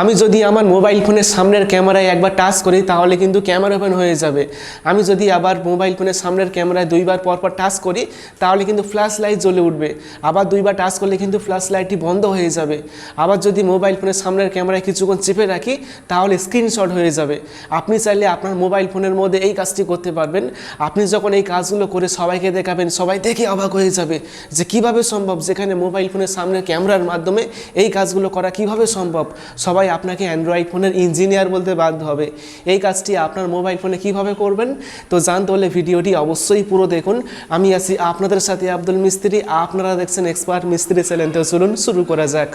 আমি যদি আমার মোবাইল ফোনের সামনের ক্যামেরায় একবার টাচ করি, তাহলে কিন্তু ক্যামেরা ওপেন হয়ে যাবে। আমি যদি আবার মোবাইল ফোনের সামনের ক্যামেরায় দুইবার পর পর টাচ করি, তাহলে কিন্তু ফ্ল্যাশ লাইট জ্বলে উঠবে। আবার দুইবার টাচ করলে কিন্তু ফ্ল্যাশ লাইটটি বন্ধ হয়ে যাবে। আবার যদি মোবাইল ফোনের সামনের ক্যামেরায় কিছুক্ষণ চেপে রাখি, তাহলে স্ক্রিনশট হয়ে যাবে। আপনি চাইলে আপনার মোবাইল ফোনের মধ্যে এই কাজটি করতে পারবেন। আপনি যখন এই কাজগুলো করে সবাইকে দেখাবেন, সবাই দেখে অবাক হয়ে যাবে যে কীভাবে সম্ভব? যেখানে মোবাইল ফোনের সামনের ক্যামেরার মাধ্যমে এই কাজগুলো করা কীভাবে সম্ভব? সবাই আপনাকে অ্যান্ড্রয়েড ফোনের ইঞ্জিনিয়ার বলতে বাধ্য হবে। এই কাজটি আপনার মোবাইল ফোনে কীভাবে করবেন? তো জানতে হলে ভিডিওটি অবশ্যই পুরো দেখুন। আমি আছি আপনাদের সাথে আব্দুল মিস্ত্রি। আপনারা দেখছেন এক্সপার্ট মিস্ত্রি চ্যানেল চলুন শুরু করা যাক।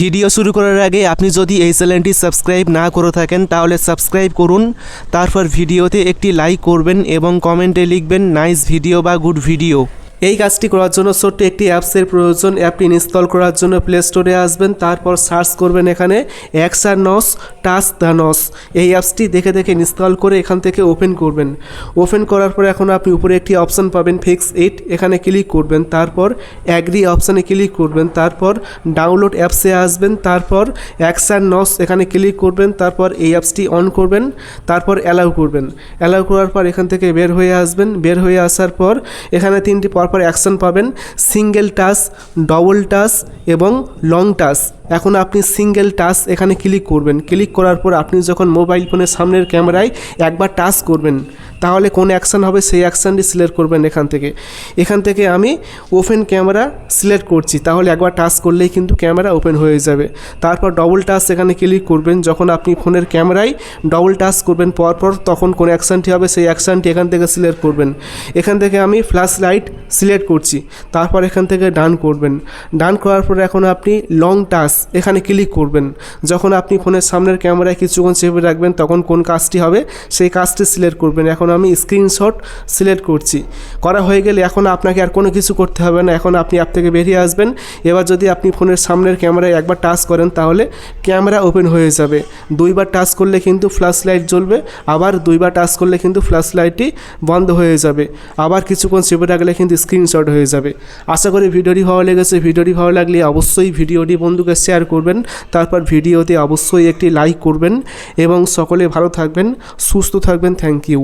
ভিডিও শুরু করার আগে আপনি যদি এই চ্যানেলটি সাবস্ক্রাইব না করে থাকেন, তাহলে সাবস্ক্রাইব করুন। তারপর ভিডিওতে একটি লাইক করবেন এবং কমেন্টে লিখবেন নাইস ভিডিও বা গুড ভিডিও এই কাজটি করার জন্য ছোট্ট একটি অ্যাপসের প্রয়োজন। অ্যাপটি ইনস্টল করার জন্য প্লে স্টোরে আসবেন, তারপর সার্চ করবেন এখানে এক্সার নস টাচ দ্য নস এই অ্যাপসটি দেখে দেখে ইনস্টল করে এখান থেকে ওপেন করবেন। ওপেন করার পরে এখন আপনি উপরে একটি অপশান পাবেন ফিক্স ইট এখানে ক্লিক করবেন, তারপর অ্যাগ্রি অপশানে ক্লিক করবেন, তারপর ডাউনলোড অ্যাপসে আসবেন, তারপর নস এখানে ক্লিক করবেন, তারপর এই অ্যাপসটি অন করবেন, তারপর অ্যালাউ করবেন। অ্যালাউ করার পর এখান থেকে বের হয়ে আসবেন। বের হয়ে আসার পর এখানে তিনটি পরপর অ্যাকশন পাবেন সিঙ্গেল টাচ ডবল টাচ এবং লং টাচ এখন আপনি সিঙ্গেল টাচ এখানে ক্লিক করবেন। ক্লিক করার পর আপনি যখন মোবাইল ফোনের সামনের ক্যামেরায় একবার টাচ করবেন, তাহলে কোন অ্যাকশান হবে সেই অ্যাকশানটি সিলেক্ট করবেন এখান থেকে। এখান থেকে আমি ওপেন ক্যামেরা সিলেক্ট করছি। তাহলে একবার টাচ করলেই কিন্তু ক্যামেরা ওপেন হয়ে যাবে। তারপর ডবল টাচ এখানে ক্লিক করবেন। যখন আপনি ফোনের ক্যামেরায় ডবল টাচ করবেন পরপর তখন কোন অ্যাকশানটি হবে সেই অ্যাকশানটি এখান থেকে সিলেক্ট করবেন। এখান থেকে আমি ফ্ল্যাশ লাইট সিলেক্ট করছি। তারপর এখান থেকে ডান করবেন। ডান করার পরে এখন আপনি লং টাচ এখানে ক্লিক করবেন। যখন আপনি ফোনের সামনের ক্যামেরায় কিছুক্ষণ চেপে রাখবেন, তখন কোন কাজটি হবে? সেই কাজটি সিলেক্ট করবেন। এখন আমি স্ক্রিনশট সিলেক্ট করছি। করা হয়ে গেলে এখন আপনাকে আর কোনো কিছু করতে হবে না। এখন আপনি অ্যাপ থেকে বেরিয়ে আসবেন। এবার যদি আপনি ফোনের সামনের ক্যামেরায় একবার টাচ করেন, তাহলে ক্যামেরা ওপেন হয়ে যাবে। দুইবার টাচ করলে কিন্তু ফ্ল্যাশ লাইট জ্বলবে। আবার দুইবার টাচ করলে কিন্তু ফ্ল্যাশ লাইটটি বন্ধ হয়ে যাবে। আবার কিছুক্ষণ চেপে রাখলে কিন্তু স্ক্রিনশট হয়ে যাবে। আশা করি ভিডিওটি ভালো লেগেছে। ভিডিওটি ভালো লাগলে অবশ্যই ভিডিওটি বন্ধুকে শেয়ার করবেন, তারপর ভিডিওতে অবশ্যই একটি লাইক করবেন এবং সকলে ভালো থাকবেন, সুস্থ থাকবেন থ্যাংক ইউ